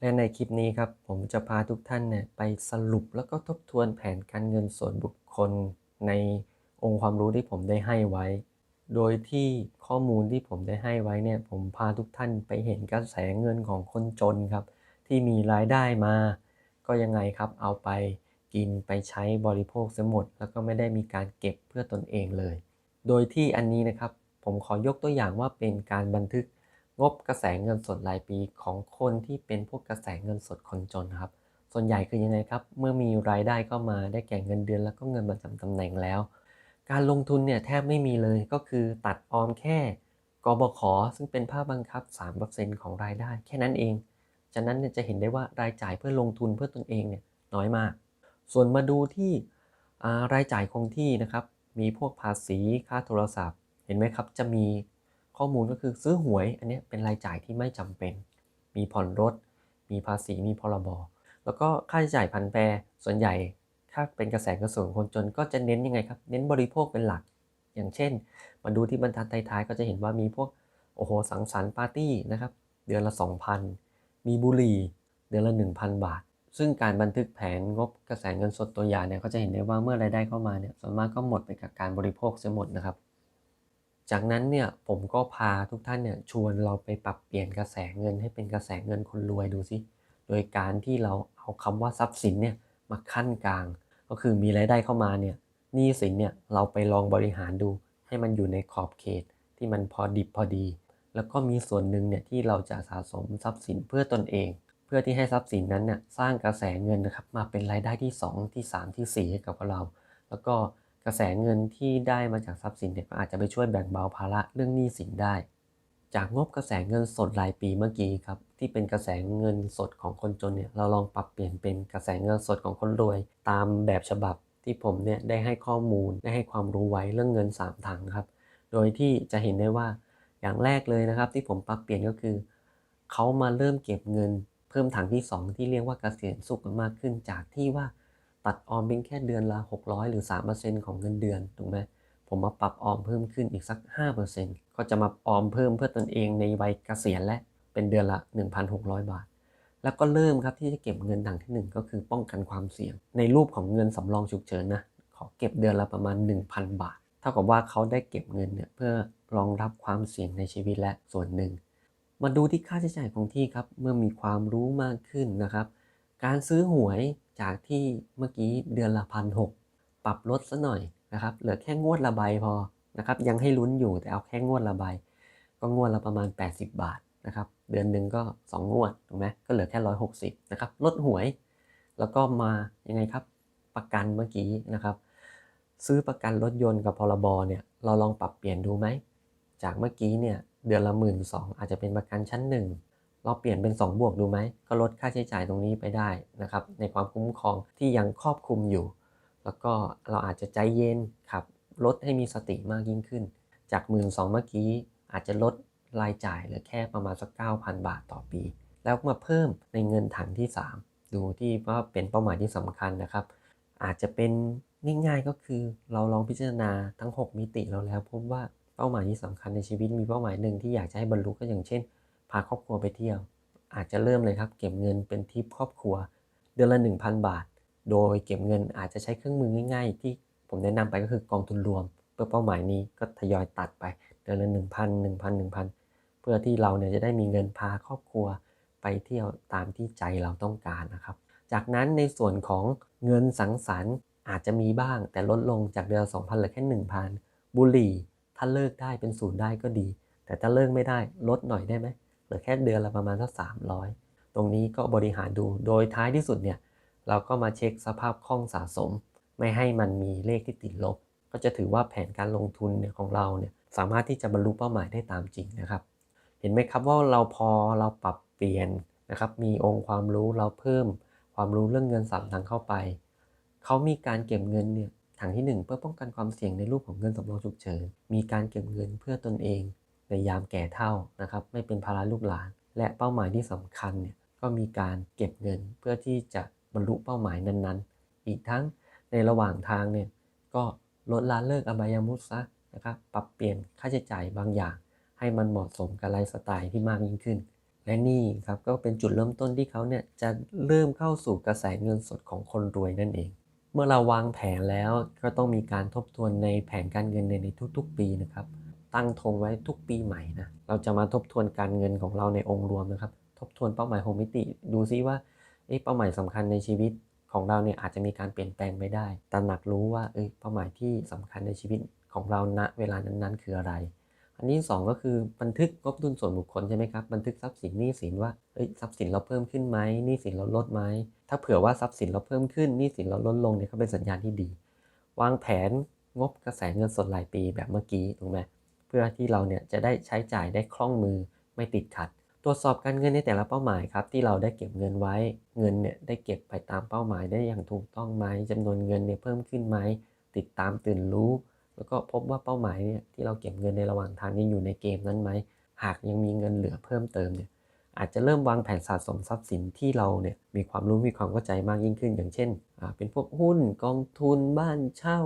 และในคลิปนี้ครับผมจะพาทุกท่านเนี่ยไปสรุปแล้วก็ทบทวนแผนการเงินส่วนบุคคล ในองค์ความรู้ที่ผมได้ให้ไว้ โดยที่ข้อมูลที่ผมได้ให้ไว้เนี่ยผมพาทุกท่านไปเห็นกระแสเงินของคนจนครับ ที่มีรายได้มา ก็ยังไงครับเอาไปกินไปใช้บริโภคเสียหมด แล้วก็ไม่ได้มีการเก็บเพื่อตนเองเลย โดยที่อันนี้นะครับผมขอยกตัวอย่างว่าเป็นการบันทึก งบกระแสเงินสดรายปีของคนที่เป็นพวกกระแสเงินสดคนจนครับ ส่วนใหญ่คือยังไงครับ เมื่อมีรายได้เข้ามาได้แก่เงินเดือนแล้วก็เงินประจำตำแหน่งแล้ว การลงทุนเนี่ยแทบไม่มีเลยก็คือตัดออมแค่กบขซึ่งเป็นภาคบังคับ 3%ของรายได้แค่นั้นเอง ฉะนั้นจะเห็นได้ว่ารายจ่ายเพื่อลงทุนเพื่อตนเองเนี่ยน้อยมาก ส่วนมาดูที่รายจ่ายคงที่นะครับ มีพวกภาษีค่าโทรศัพท์ เห็นไหมครับ จะมี ข้อมูลก็คือซื้อหวยอันนี้เป็นรายจ่ายที่ไม่จำเป็น มีผ่อนรถ มีภาษีมีพรบแล้วก็ค่าใช้จ่ายพันแปรส่วนใหญ่ ถ้าเป็นกระแสกระสุนคนจนก็จะเน้นยังไงครับ เน้นบริโภคเป็นหลัก อย่างเช่น มาดูที่บรรทัดท้ายๆก็จะเห็นว่ามีพวกโอ้โหสังสรรค์ปาร์ตี้นะครับ เดือนละ 2,000 มีบุหรี่ เดือนละ 1,000 บาท ซึ่งการบันทึกแผนงบกระแสเงินสดตัวอย่างเนี่ยก็จะเห็นได้ว่าเมื่อรายได้เข้ามาเนี่ยส่วนมากก็หมดไปกับการบริโภคเสียหมดนะครับ จากนั้นเนี่ยผมก็พาทุกท่านเนี่ยชวนเราไปปรับเปลี่ยนกระแสเงินให้เป็นกระแสเงินคนรวยดูสิ โดยการที่เราเอาคำว่าทรัพย์สินเนี่ยมาขั้นกลาง ก็คือมีรายได้เข้ามาเนี่ยหนี้สินเนี่ยเราไปลองบริหารดู ให้มันอยู่ในขอบเขตที่มันพอดิบพอดี แล้วก็มีส่วนหนึ่งเนี่ยที่เราจะสะสมทรัพย์สินเพื่อตนเอง เพื่อที่ให้ทรัพย์สินนั้นเนี่ยสร้างกระแสเงินนะครับมาเป็นรายได้ที่ 2 ที่ 3 ที่4ให้กับเรา แล้วก็ กระแสเงินที่ได้มาจากทรัพย์สินเนี่ยอาจจะไปช่วยแบ่งเบาภาระเรื่องหนี้สินได้ จากงบกระแสเงินสดรายปีเมื่อกี้ครับที่เป็นกระแสเงินสดของคนจนเนี่ยเราลองปรับเปลี่ยนเป็นกระแสเงินสดของคนรวย ตามแบบฉบับที่ผมเนี่ยได้ให้ข้อมูลได้ให้ความรู้ไว้เรื่องเงิน 3ถังครับ โดยที่จะเห็นได้ว่าอย่างแรกเลยนะครับ ที่ผมปรับเปลี่ยนก็คือเขามาเริ่มเก็บเงิน เพิ่มถังที่ 2 ที่เรียกว่าเกษียณสุขมากขึ้นจากที่ว่า ตัดออมเป็นแค่เดือนละ600 หรือ 3%ของเงินเดือนถูกไหมผมมาปรับออมเพิ่มขึ้นอีกสัก 5%ก็จะมาออมเพิ่มเพื่อตนเองในวัยเกษียณและเป็นเดือนละ 1,600 บาท แล้วก็เริ่มครับที่จะเก็บเงินดังที่ 1 ก็คือป้องกันความเสี่ยง ในรูปของเงินสำรองฉุกเฉินนะขอเก็บเดือนละประมาณ 1,000 บาท เท่ากับว่าเขาได้เก็บเงินเนี่ยเพื่อรองรับความเสี่ยงในชีวิตและส่วนหนึ่ง มาดูที่ค่าใช้จ่ายของที่ครับเมื่อมีความรู้มากขึ้นนะครับ การซื้อหวย จากที่เมื่อกี้เดือนละพันหกปรับลดซะหน่อยนะครับ เหลือแค่งวดละใบพอนะครับ ยังให้ลุ้นอยู่แต่เอาแค่งวดละใบ ก็งวดละประมาณ 80 บาทนะครับ เดือนหนึ่งก็ 2 งวดถูกไหมก็เหลือแค่ 160นะครับ ลดหวย แล้วก็มายังไงครับ ประกันเมื่อกี้นะครับ ซื้อประกันรถยนต์กับพรบเนี่ย เราลองปรับเปลี่ยนดูไหม จากเมื่อกี้เนี่ย เดือนละหมื่นสองอาจจะเป็นประกันชั้นหนึ่ง เราเปลี่ยนเป็น 2 บวกดูไหม ก็ลดค่าใช้จ่ายตรงนี้ไปได้นะครับ ในความคุ้มครองที่ยังครอบคลุมอยู่ แล้วก็เราอาจจะใจเย็นครับ ลดให้มีสติมากยิ่งขึ้น จาก1 2ื่นสองเมื่อกี้อาจจะลดรายจ่ายเหลือแค่ประมาณสัก 9,000 บาทต่อปี แล้วมาเพิ่มในเงินถังที่ 3 ดูที่ว่าเป็นเป้าหมายที่สำคัญนะครับ อาจจะเป็นง่ายๆก็คือเราลองพิจารณาทั้ง 6 มิติเราแล้วพบว่าเป้าหมายที่สำคัญในชีวิตมีเป้าหมายหนึ่งที่อยากจะให้บรรลุก็อย่างเช่น พาครอบครัวไปเที่ยว อาจจะเริ่มเลยครับ เก็บเงินเป็นทิปครอบครัว เดือนละ 1,000 บาท โดยเก็บเงินอาจจะใช้เครื่องมือง่าย ๆ ที่ผมแนะนำไปก็คือกองทุนรวม เพื่อเป้าหมายนี้ก็ทยอยตัดไปเดือนละ1,000 1,000 1,000 เพื่อที่เราเนี่ยจะได้มีเงินพาครอบครัวไปเที่ยวตามที่ใจเราต้องการนะครับ จากนั้นในส่วนของเงินสังสรรค์อาจจะมีบ้างแต่ลดลงจากเดือน2,000เหลือแค่1,000 บุหรี่ ถ้าเลิกได้เป็นศูนย์ได้ก็ดี แต่ถ้าเลิกไม่ได้ลดหน่อยได้ไหม เหลือแค่เดือนละประมาณสักสามร้อยตรงนี้ก็บริหารดูโดยท้ายที่สุดเนี่ยเราก็มาเช็คสภาพคล่องสะสม ไม่ให้มันมีเลขที่ติดลบ ก็จะถือว่าแผนการลงทุนเนี่ยของเราเนี่ยสามารถที่จะบรรลุเป้าหมายได้ตามจริงนะครับ เห็นไหมครับว่าเราพอเราปรับเปลี่ยนนะครับมีองค์ความรู้เราเพิ่ม ความรู้เรื่องเงินสามทางเข้าไปเขามีการเก็บเงินเนี่ยทางที่ 1 เพื่อป้องกันความเสี่ยงในรูปของเงินสำรองฉุกเฉินมีการเก็บเงินเพื่อตนเอง ในยามแก่เท่านะครับ ไม่เป็นภาระลูกหลาน และเป้าหมายที่สำคัญเนี่ยก็มีการเก็บเงินเพื่อที่จะบรรลุเป้าหมายนั้นๆ อีกทั้งในระหว่างทางเนี่ยก็ลดละเลิกอบายามุสซะนะครับปรับเปลี่ยนค่าใช้จ่ายบางอย่าง ให้มันเหมาะสมกับไลฟ์สไตล์ที่มากยิ่งขึ้น และนี่ครับก็เป็นจุดเริ่มต้นที่เขาเนี่ยจะเริ่มเข้าสู่กระแสเงินสดของคนรวยนั่นเอง เมื่อเราวางแผนแล้วก็ต้องมีการทบทวนในแผนการเงินในทุกๆ ปีนะครับ ตั้งธงไว้ทุกปีใหม่นะ เราจะมาทบทวนการเงินของเราในองค์รวมนะครับ ทบทวนเป้าหมายหกมิติ ดูซิว่าเเป้าหมายสำคัญในชีวิตของเราเนี่ยอาจจะมีการเปลี่ยนแปลงไม่ได้ตระหนักรู้ว่าเอ้ยเป้าหมายที่สำคัญในชีวิตของเราณเวลานั้นๆ คืออะไร อันที่สองก็คือบันทึกงบดุลส่วนบุคคลใช่ไหมครับ บันทึกทรัพย์สินหนี้สินว่าเอ้ยทรัพย์สินเราเพิ่มขึ้นไหมหนี้สินเราลดไหม ถ้าเผื่อว่าทรัพย์สินเราเพิ่มขึ้นหนี้สินเราลดลงเนี่ยก็เป็นสัญญาณที่ดี วางแผนงบกระแสเงินสดรายปีแบบเมื่อกี้ถูกไหม เพื่อที่เราเนี่ยจะได้ใช้จ่ายได้คล่องมือไม่ติดขัด ตรวจสอบการเงินในแต่ละเป้าหมายครับที่เราได้เก็บเงินไว้ เงินเนี่ยได้เก็บไปตามเป้าหมายได้อย่างถูกต้องไหมจำนวนเงินเนี่ยเพิ่มขึ้นไหมติดตามตื่นรู้ แล้วก็พบว่าเป้าหมายเนี่ยที่เราเก็บเงินในระหว่างทางยังอยู่ในเกมนั้นไหมหากยังมีเงินเหลือเพิ่มเติมเนี่ยอาจจะเริ่มวางแผนสะสมทรัพย์สินที่เราเนี่ยมีความรู้มีความเข้าใจมากยิ่งขึ้น อย่างเช่น เป็นพวกหุ้นกองทุนบ้านเช่า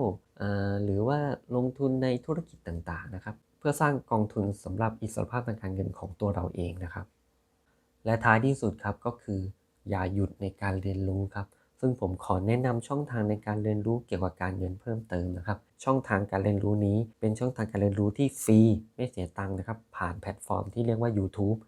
หรือว่าลงทุนในธุรกิจต่างๆนะครับ เพื่อสร้างกองทุนสำหรับอิสรภาพทางการเงินของตัวเราเองนะครับ และท้ายที่สุดครับก็คือ อย่าหยุดในการเรียนรู้ครับ ซึ่งผมขอแนะนำช่องทางในการเรียนรู้เกี่ยวกับการเงินเพิ่มเติมนะครับ ช่องทางการเรียนรู้นี้เป็นช่องทางการเรียนรู้ที่ฟรีไม่เสียตังค์นะครับ ผ่านแพลตฟอร์มที่เรียกว่า YouTube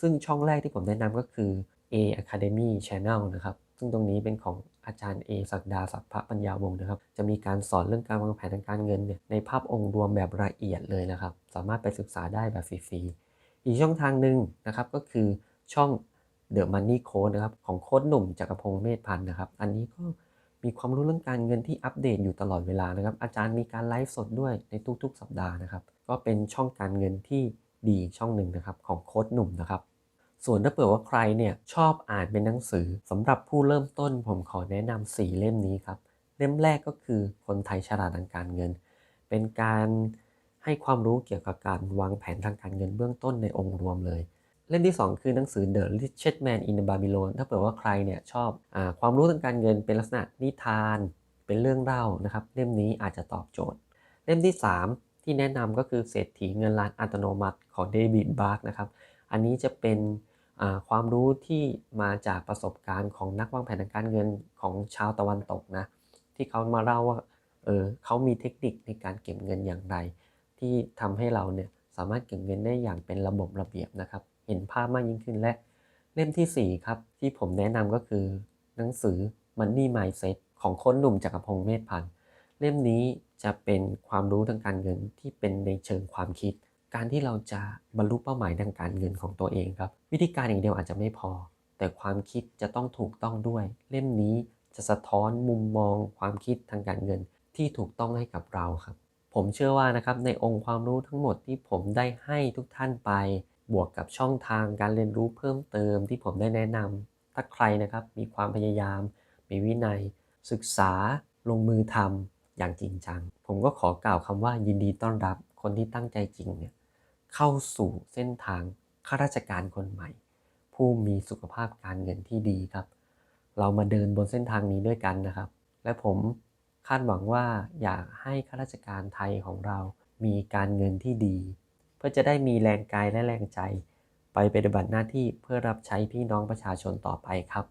ซึ่งช่องแรกที่ผมแนะนำก็คือ A Academy Channel นะครับ ซึ่งตรงนี้เป็นของ อาจารย์ A ศักดาสัพพะปัญญาวงศ์นะครับ จะมีการสอนเรื่องการวางแผนทางการเงินเนี่ยในภาพองค์รวมแบบละเอียดเลยนะครับ สามารถไปศึกษาได้แบบฟรีๆอีกช่องทางหนึ่งนะครับก็คือช่อง The Money Code นะครับของโค้ดหนุ่มจักรพงศ์เมธพันธ์นะครับ อันนี้ก็มีความรู้เรื่องการเงินที่อัปเดตอยู่ตลอดเวลานะครับ อาจารย์มีการไลฟ์สดด้วยในทุกๆ สัปดาห์นะครับ ก็เป็นช่องการเงินที่ดีช่องหนึ่งนะครับของโค้ดหนุ่มนะครับ ส่วนถ้าเผื่อว่าใครเนี่ยชอบอ่านเป็นหนังสือสำหรับผู้เริ่มต้นผมขอแนะนำ4เล่มนี้ครับ เล่มแรกก็คือคนไทยฉลาดทางการเงิน เป็นการให้ความรู้เกี่ยวกับการวางแผนทางการเงินเบื้องต้นในองค์รวมเลย เล่มที่ 2 คือหนังสือ The Rich Man in Babylon ถ้าเผื่อว่าใครเนี่ยชอบอความรู้ทางการเงินเป็นลักษณะนิทาน เป็นเรื่องเล่านะครับ เล่มนี้อาจจะตอบโจทย์ เล่มที่ 3 ที่แนะนำก็คือเศรษฐีเงินล้านอัตโนมัติของเดวิดบาร์กนะครับ อันนี้จะเป็น ความรู้ที่มาจากประสบการณ์ของนักวางแผนทางการเงินของชาวตะวันตกนะที่เขามาเล่าว่าเออเขามีเทคนิคในการเก็บเงินอย่างไร ที่ทำให้เราเนี่ยสามารถเก็บเงินได้อย่างเป็นระบบระเบียบนะครับ เห็นภาพมากยิ่งขึ้นและเล่มที่ 4 ครับ ที่ผมแนะนำก็คือหนังสือ Money Mindset ของคนหนุ่มจักรพงศ์เมธพันธ์เล่มนี้จะเป็นความรู้ทางการเงินที่เป็นในเชิงความคิด การที่เราจะบรรลุเป้าหมายทางการเงินของตัวเองครับ วิธีการอย่างเดียวอาจจะไม่พอ แต่ความคิดจะต้องถูกต้องด้วย เล่มนี้จะสะท้อนมุมมองความคิดทางการเงินที่ถูกต้องให้กับเราครับ ผมเชื่อว่านะครับในองค์ความรู้ทั้งหมดที่ผมได้ให้ทุกท่านไป บวกกับช่องทางการเรียนรู้เพิ่มเติมที่ผมได้แนะนำถ้าใครนะครับมีความพยายาม มีวินัย ศึกษา ลงมือทำอย่างจริงจัง ผมก็ขอกล่าวคำว่ายินดีต้อนรับคนที่ตั้งใจจริงเนี่ย เข้าสู่เส้นทางข้าราชการคนใหม่ ผู้มีสุขภาพการเงินที่ดีครับ เรามาเดินบนเส้นทางนี้ด้วยกันนะครับ และผมคาดหวังว่าอยากให้ข้าราชการไทยของเรามีการเงินที่ดี เพื่อจะได้มีแรงกายและแรงใจ ไปปฏิบัติหน้าที่เพื่อรับใช้พี่น้องประชาชนต่อไปครับ